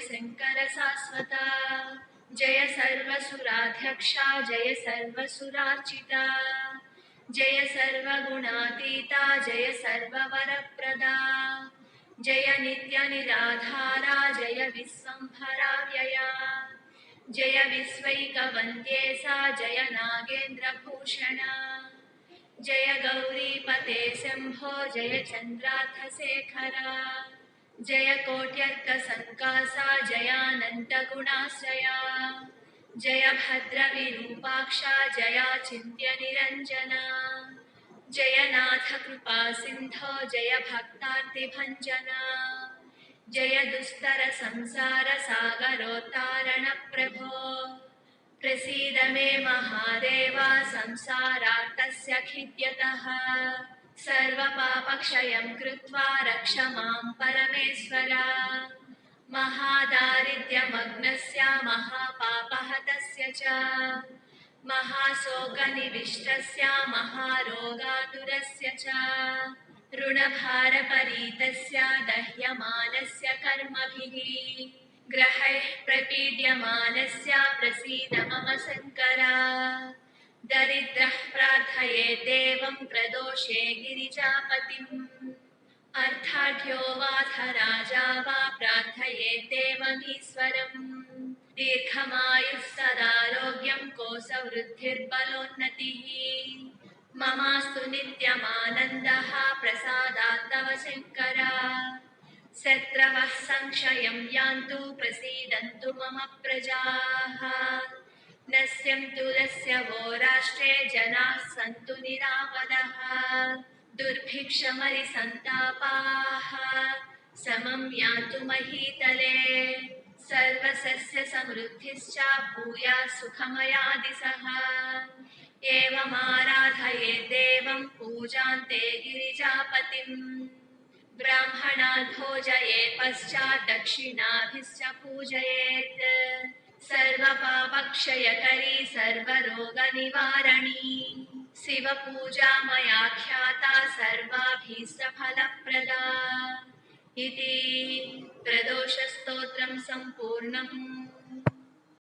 शङ्कर शाश्वता। जय सर्वसुराध्यक्षा, जय सर्वसुरार्चिता। जय सर्वगुणातीता, जय सर्ववरप्रदा। जय नित्यनिराधारा, जय विश्वम्भरा व्यया जय विश्वैकवन्द्ये सा जय नागेन्द्रभूषणा। जय गौरीपते शम्भो जय चन्द्रार्थशेखरा। जय कोट्यर्कसङ्कासा जयानन्तगुणाश्रया। जय भद्रविरूपाक्षा जया चिन्त्यनिरञ्जना जय नाथकृपा सिन्धो जय भक्तार्तिभञ्जना जय दुस्तर दुस्तरसंसारसागरोत्तारणप्रभो प्रसीद मे महादेव संसारार्तस्य खिद्यतः सर्वपापक्षयं कृत्वा रक्ष माँ परमेश्वर। महादारिद्र्यमग्नस्य महापापहतस्य च। महाशोकनिविष्टस्य महारोगातुरस्य च। ऋणभारपरीतस्य दह्यमानस्य कर्मभिः। ग्रहैः प्रपीड्यमानस्य प्रसीद मम शङ्करा। दरिद्रः प्रार्थये देवं प्रदोषे गिरिजापतिम्। अर्थाढ्यो वाथ राजा वा प्रार्थये देवमीश्वरम्। दीर्घमायुः सदारोग्यं कोसवृद्धिर्बलोन्नतिः ममास्तु नित्यमानन्दः प्रसादात् तव शङ्करा। शत्रवः संशयं यान्तु प्रसीदन्तु मम प्रजाः। नश्यन्तु दस्य वो राष्ट्रे जनाः सन्तु निरापदः दुर्भिक्षमरिसन्तापाः समं यान्तु महीतले। सर्वसस्यसमृद्धिश्च भूया सुखमयादिशः एवमाराधये देवं पूजान्ते गिरिजापतिम्। ब्राह्मणान् भोजये पश्चात् दक्षिणाभिश्च पूजयेत्। सर्वपापक्षयकरी सर्वरोगनिवारणी। शिवपूजा मया ख्याता सर्वाभीष्टफलप्रदा इति प्रदोषस्तोत्रं सम्पूर्णम्।